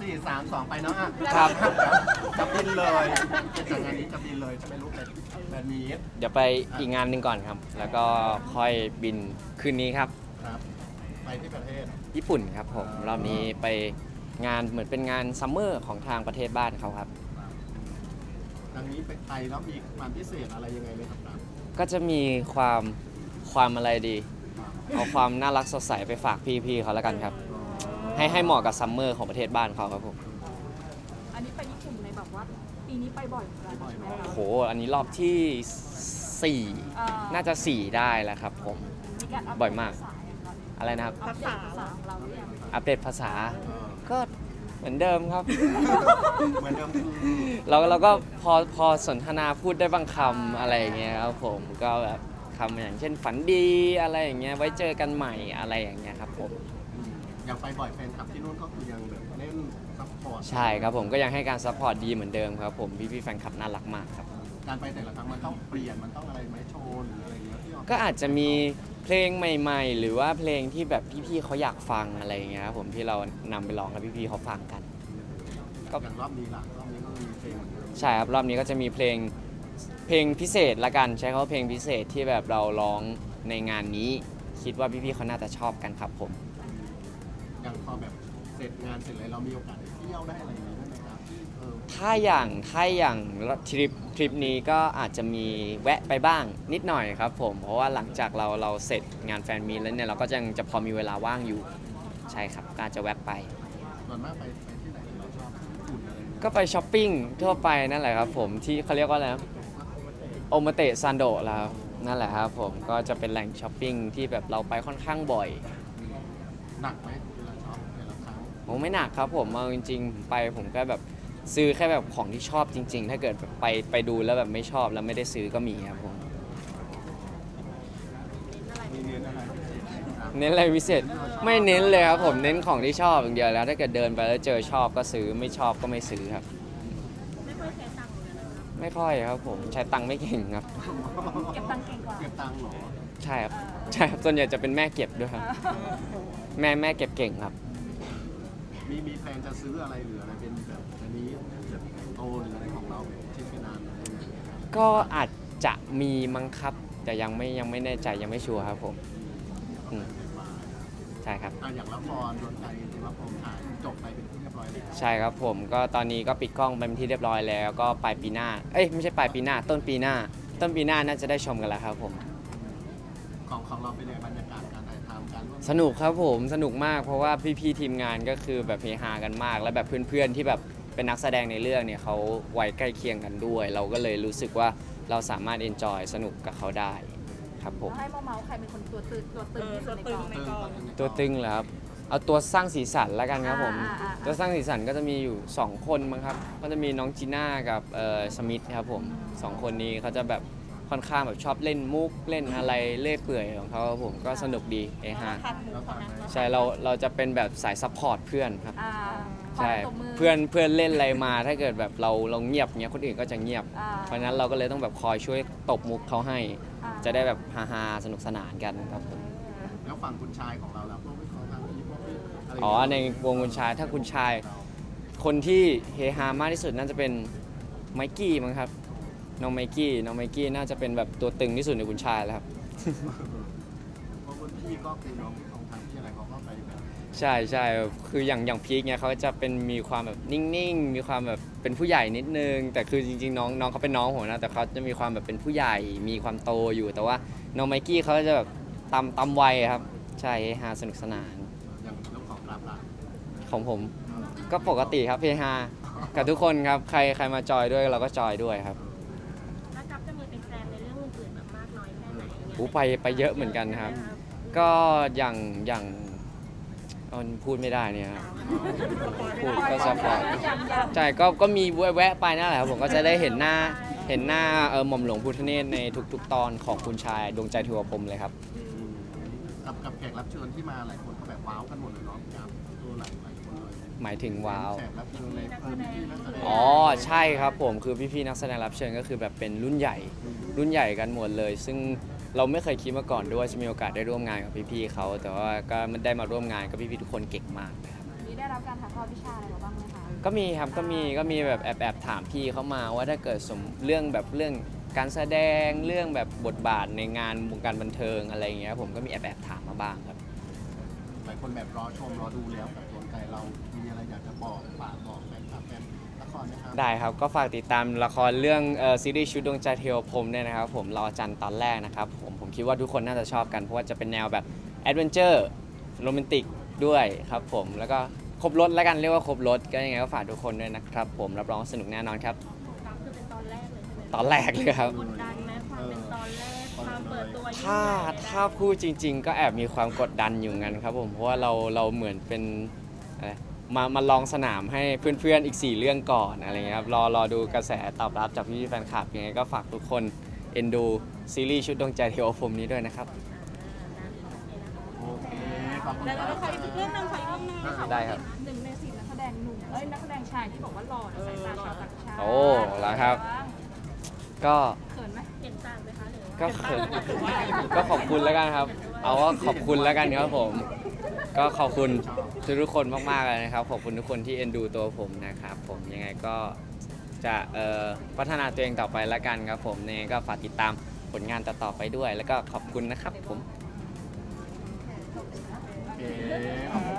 สี่สามสองไปเนาะอะครับ จะบินเลยจากงานนี้จะบินเลยจะไปรู้เป็นแบบนี้เดี๋ยวไปอีกงานหนึ่งก่อนครับ แล้วก็ค่อยบินคืนนี้ครับ ครับ ไปที่ประเทศ ญี่ปุ่นครับผมรอบนี้ไปงานเหมือนเป็นงานซัมเมอร์ของทางประเทศบ้านเขาครับ ดังนี้ไปไทยแล้วมีความพิเศษอะไรยังไงไหมครับครับก็จะมีความความอะไรดี เอาความน่ารักสดใสไปฝากพี่ๆเขาแล้วกันครับ ให้ให้เหมาะกับซัมเมอร์ของประเทศบ้านเขาครับผมอันนี้ไปญี่ปุ่นในแบบว่าปีนี้ไปบ่อยเหมือนกันใช่ไหมคะโหอันนี้รอบที่4เอ่อน่าจะ 4 ได้แล้วครับผม มีการปเดตบ่อยมาก ภษงครับอะไรนะครับ อัปเดตภาษาของเราหรือยังอัปเดตภาษาเออก็เหมือนเดิมครับ เหมือนเดิมคือเราเราก็พอพอสนทนาพูดได้บางคำอะไรอย่างเงี้ยครับผมก็แบบคำอย่างเช่นฝันดีอะไรอย่างเงี้ยไว้เจอกันใหม่อะไรอย่างเงี้ยครับผม อืมอย่างไปบ่อยแฟนคลับที่นู่นก็คือยังแบบเล่นซัพพอร์ตใช่ครับผมก็ยังให้การซัพพอร์ตดีเหมือนเดิมครับผมพี่พี่ๆแฟนคลับน่ารักมากครับ การไปแต่ละครั้งมันต้องเปลี่ยนมันต้องอะไรไหมโชว์หรืออะไรอย่างเงี้ยที่ออกก็อาจจะมีเพลงใหม่ๆ หรือว่าเพลงที่แบบพี่ๆเขาอยากฟังอะไรอย่างเงี้ยครับผมที่เรานำไปร้องให้พี่ๆเขาฟังกัน ก็ อย่างรอบนี้ล่ะรอบนี้ก็มีเพลงเหมือนเดิมใช่ครับรอบนี้ก็จะมีเพลงเพลงพิเศษละกันใช้คำว่าเพลงพิเศษที่แบบเราร้องในงานนี้ คิดว่าพี่ๆเขาน่าจะชอบกันครับผม ร็จงานเสร็จเลยเรามีโอกาสได้เที่ยวได้อะไรอย่างเงี้ยได้ไหมครับที่เออถ้าอย่างถ้าอย่างทริปทริปนี้ก็อาจจะมีแวะไปบ้างนิดหน่อยครับผมเพราะว่าหลังจากเราเราเสร็จงานแฟนมีตแล้วเนี่ยเราก็ยังจะพอมีเวลาว่างอยู่ใช่ครับก็อาจจะแวะไป ส่วนมากไปไปที่ไหนเราชอบที่ญี่ปุ่นอะไรอย่างเงี้ยก็ไปช้อปปิ้งทั่วไปนั่นแหละครับผมที่เขาเรียกว่าอะไรนะโอมาเตะซันโดะแล้วครับนั่นแหละครับผมก็จะเป็นแหล่งช้อปปิ้งที่แบบเราไปค่อนข้างบ่อย หนักไหม ผมไม่หนักครับผมเอาจริงๆไปผมก็แบบซื้อแค่แบบของที่ชอบจริง ๆ ถ้าเกิดแบบไปไปดูแล้วแบบไม่ชอบแล้วไม่ได้ซื้อก็มีครับผมมีเรียนอะไรพิเศษไหมครับเน้นอะไรพิเศษไม่เน้นเลยครับผมเน้นของที่ชอบอย่างเดียวแล้วถ้าเกิดเดินไปแล้วเจอชอบก็ซื้อไม่ชอบก็ไม่ซื้อครับ ไม่ค่อยใช้ตังค์เลยนะคะไม่ค่อยครับผมใช้ตังค์ไม่เก่งครับ เก็บตังค์เก่งกว่าเก็บตังค์เหรอ ใช่ครับใช่ครับส่วนใหญ่จะเป็นแม่เก็บด้วยครับ แม่แม่เก็บเก่งครับ มีมีแพลนจะซื้ออะไรหรืออะไรเป็นแบบอันนี้แบบโตหรืออะไรของเราเป็นชิ้นเป็นอันอะไรอย่างเงี้ยก็อาจจะมีมั้งครับ แต่ยังไม่ยังไม่แน่ใจยังไม่ชัวร์ครับผมอืมใช่ครับ อะอย่างละครดวงใจจริงๆแล้วผมถ่ายจบไปเป็นที่เรียบร้อยแล้วใช่ครับผมก็ตอนนี้ก็ปิดกล้องไปเป็นที่เรียบร้อยแล้วก็ปลายปีหน้า เอ้ยไม่ใช่ปลายปีหน้า ต้นปีหน้า ต้นปีหน้าน่าจะได้ชมกันแล้วครับผม ของของเราเป็นยังไงบรรยากาศการถ่ายทำการร่วม สนุกครับผมสนุกมากเพราะว่าพี่ๆทีมงานก็คือแบบเฮฮากันมาก แล้วแบบเพื่อนๆที่แบบเป็นนักแสดงในเรื่องเนี่ยเขาวัยใกล้เคียงกันด้วย เราก็เลยรู้สึกว่าเราสามารถเอนจอยสนุกกับเขาได้ครับผมแล้วให้มาเมาส์ใครเป็นคนตัวตึงตัวตึงที่สุดในกองตึงตอนนี้ตัวตึงเหรอครับ เอาตัวสร้างสีสันแล้วกันครับผม อ่าอ่าอ่า ตัวสร้างสีสันก็จะมีอยู่ 2 คนมั้งครับ ก็จะมีน้องจีน่ากับเอ่อสมิธครับผมสองคนนี้เขาจะแบบ ค่อนข้างแบบชอบเล่นมุกเล่นอะไรเล่อยเปื่อยของเขาครับผมก็สนุกดีเอฮาทันมุกคนนั้นใช่เราเราจะเป็นแบบสายซัพพอร์ตเพื่อนครับอ่าใช่ตบมืเพื่อนเพื่อนเล่นอะไรมา ถ้าเกิดแบบเราเราเงียบเงี้ยคนอื่นก็จะเงียบ อ่าเพราะฉะนั้นเราก็เลยต้องแบบคอยช่วยตบมุกเขาให้ อ่าจะได้แบบฮาๆสนุกสนานกันครับผม แล้วฝั่งคุณชายของเราแล้วพวกพี่ของทางพี่พวกพี่ะไรอ๋อในวงคุณชายถ้าคุณชาย คนที่เฮฮามากที่สุดน่าจะเป็นไมกี้มั้งครับ น้องไมกี้น้องไมกี้น่าจะเป็นแบบตัวตึงที่สุดในคุณชายแล้วครับ เพราะว่าพี่ก็คือน้องของทางที่อะไรเขาก็ไปแบบใช่ใช่คืออย่างอย่างพีคเนี่ยเขาจะเป็นมีความแบบนิ่งๆ มีความแบบเป็นผู้ใหญ่นิดนึง แต่คือจริงๆ น้องน้องเขาเป็นน้องผมนะแต่เขาจะมีความแบบเป็นผู้ใหญ่ มีความโตอยู่ แต่ว่าน้องไมกี้เขาจะแบบตามตามวัยครับ ใช่เฮฮาสนุกสนาน อย่างเรื่องของปราบปรามของผมก็ปกติครับเฮฮากับทุกคนครับใครใครมาจอยด้วยเราก็จอยด้วยครับ แค่ไหนอย่างเงี้ยอู้ไปไปเยอะเหมือนกันครับ ก็อย่างอย่างเอาพูดไม่ได้เนี่ยครับพูดก็สปอยยังยังใช่ก็ก็มีแวะๆไปนั่นแหละครับผมก็จะได้เห็นหน้าเห็นหน้าเออหม่อมหลวงพุทธเนศในทุก ๆ ตอนของคุณชายดวงใจเทวพรหมเลยครับ กับกับแขกรับเชิญที่มาหลายคนก็แบบว้าวกันหมดเลยเนาะครับตัวหลายหลายคนเลยหมายถึงว้าว แขกรับเชิญในเพิ่มที่นักแสดงอ๋อใช่ครับผมคือพี่ๆนักแสดงรับเชิญก็คือแบบเป็นรุ่นใหญ่ รุ่นใหญ่กันหมดเลย ซึ่ง เราไม่เคยคิดมาก่อนด้วยจะมีโอกาสได้ร่วมงานกับพี่ๆเขาแต่ว่าก็ไม่ได้มาร่วมงานกับพี่ๆทุกคนเก่งมากเลยครับมีนี้ได้รับการถ่ายทอดวิชาอะไรมาบ้างไหมคะก็มีครับก็มีก็มีแบบแอบแอบถามพี่เขามาว่าถ้าเกิดสมเรื่องแบบเรื่องการแสดงเรื่องแบบบทบาทในงานวงการบันเทิงอะไรอย่างเงี้ยผมก็มีแอบแอบถามมาบ้างครับ หลายคนแบบรอชมรอดูแล้วกับตัวไก่เรา มีอะไรอยากจะบอกฝากบอก ครไหมครับได้ครับ ก็ฝากติดตามละครเรื่องเอ่อซีรีส์ชุดดวงใจเทวพรหมเนี่ยนะครับผมรอจันทร์ตอนแรกนะครับผมผมคิดว่าทุกคนน่าจะชอบกัน เพราะว่าจะเป็นแนวแบบแอดเวนเจอร์โรแมนติกด้วยครับผมแล้วก็ครบรถแล้วกันเรียกว่าครบรถก็ยังไงก็ฝากทุกคนด้วยนะครับผมรับรองว่าสนุกแน่นอนครับของกัฟคือเป็นตอนแรกเลยใช่ไหมตอนแรกเลยครับ กดดันไหมความเป็นตอนแรกความเปิดตัวยิ่งถ้าใหญ่เลยนะถ้าพูดจริง ๆ ก็แอบมีความกดดันอยู่งั้นครับผมเพราะว่าเราเราเหมือนเป็นอะไร มามาลองสนามให้เพื่อนๆอีก 4 เรื่องก่อนอะไรเงี้ยครับรอรอดูกระแสตอบรับจากพี่ๆแฟนคลับยังไงก็ฝากทุกคนเอ็นดูซีรีส์ชุดดวงใจเทวพรหมนี้ด้วยนะครับ โอเค ขอบคุณแล้วครัเราบขออีกเรื่องหนึงขออีกเรื่องหนึงนะคะได้ครับ หนึ่งในสี่นักแสดงหนุ่มเอ้ยนักแสดงชายที่บอกว่าหล่อในสายตาชาวต่างชาติโอ้เหรอครับ ก็เขินไหมเห็นต่างไหมคะหรือว่าก็เขินก็ขอบคุณแล้วกันครับ เอาว่าขอบคุณแล้วกันครับผม ก็ขอบคุณทุกๆคนมากๆเลยนะครับ ขอบคุณทุกคนที่เอ็นดูตัวผมนะครับผมยังไงก็จะเอ่อพัฒนาตัวเองต่อไปละกันครับผมยังไงก็ฝากติดตามผลงานต่อๆไปด้วย แล้วก็ขอบคุณนะครับผมโอเค